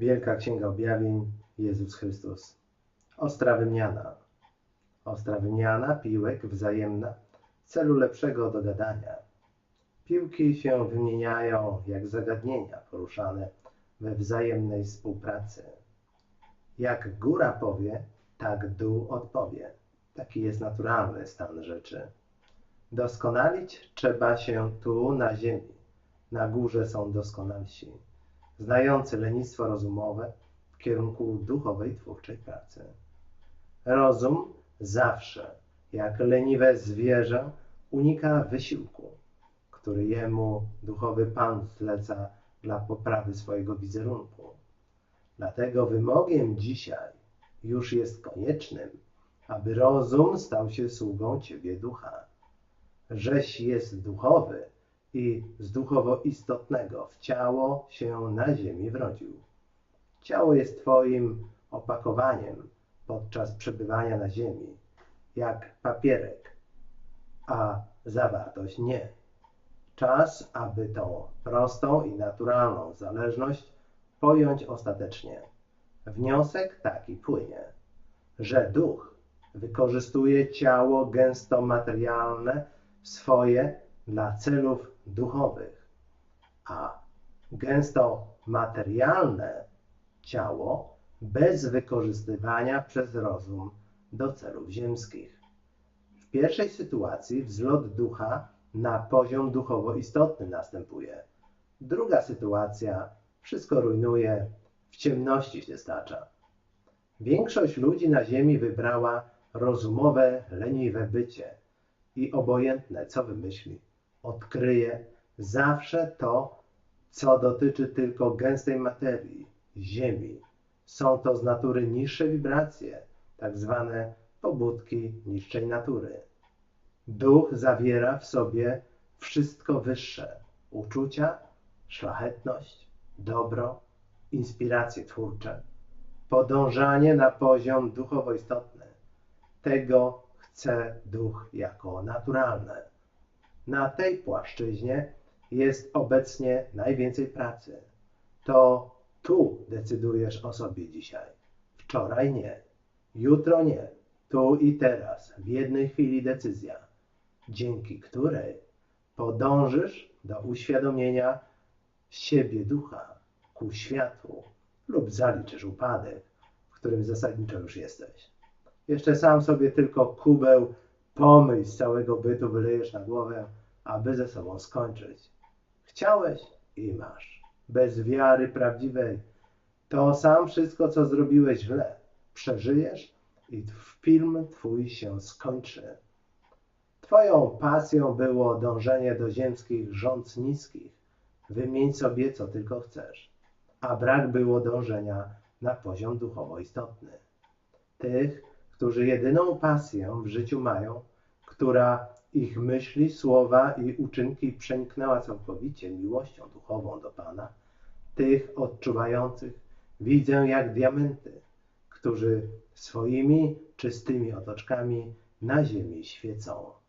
Wielka Księga Objawień, Jezus Chrystus. Ostra wymiana. Ostra wymiana piłek wzajemna w celu lepszego dogadania. Piłki się wymieniają jak zagadnienia poruszane we wzajemnej współpracy. Jak góra powie, tak dół odpowie. Taki jest naturalny stan rzeczy. Doskonalić trzeba się tu na ziemi. Na górze są doskonalsi znający lenistwo rozumowe w kierunku duchowej twórczej pracy. Rozum zawsze, jak leniwe zwierzę, unika wysiłku, który jemu duchowy Pan zleca dla poprawy swojego wizerunku. Dlatego wymogiem dzisiaj już jest koniecznym, aby rozum stał się sługą Ciebie ducha. Żeś jest duchowy, i z duchowo istotnego w ciało się na ziemi wrodził. Ciało jest Twoim opakowaniem podczas przebywania na ziemi, jak papierek, a zawartość nie. Czas, aby tą prostą i naturalną zależność pojąć ostatecznie. Wniosek taki płynie, że duch wykorzystuje ciało gęsto materialne swoje dla celów duchowych, a gęsto materialne ciało bez wykorzystywania przez rozum do celów ziemskich. W pierwszej sytuacji wzlot ducha na poziom duchowo istotny następuje. Druga sytuacja wszystko rujnuje, w ciemności się stacza. Większość ludzi na ziemi wybrała rozumowe, leniwe bycie i obojętne, co wymyśli odkryje zawsze to, co dotyczy tylko gęstej materii, ziemi. Są to z natury niższe wibracje, tak zwane pobudki niższej natury. Duch zawiera w sobie wszystko wyższe uczucia, szlachetność, dobro, inspiracje twórcze, podążanie na poziom duchowo istotny. Tego chce duch jako naturalne. Na tej płaszczyźnie jest obecnie najwięcej pracy. To tu decydujesz o sobie dzisiaj. Wczoraj nie, jutro nie, tu i teraz, w jednej chwili decyzja, dzięki której podążysz do uświadomienia siebie ducha ku światłu lub zaliczysz upadek, w którym zasadniczo już jesteś. Jeszcze sam sobie tylko kubeł pomyśl z całego bytu wylejesz na głowę, aby ze sobą skończyć. Chciałeś i masz. Bez wiary prawdziwej. To sam wszystko, co zrobiłeś źle, przeżyjesz i film twój się skończy. Twoją pasją było dążenie do ziemskich rządz niskich. Wymień sobie, co tylko chcesz. A brak było dążenia na poziom duchowo istotny. Tych, którzy jedyną pasję w życiu mają, która ich myśli, słowa i uczynki przeniknęła całkowicie miłością duchową do Pana, tych odczuwających widzę jak diamenty, którzy swoimi czystymi otoczkami na ziemi świecą.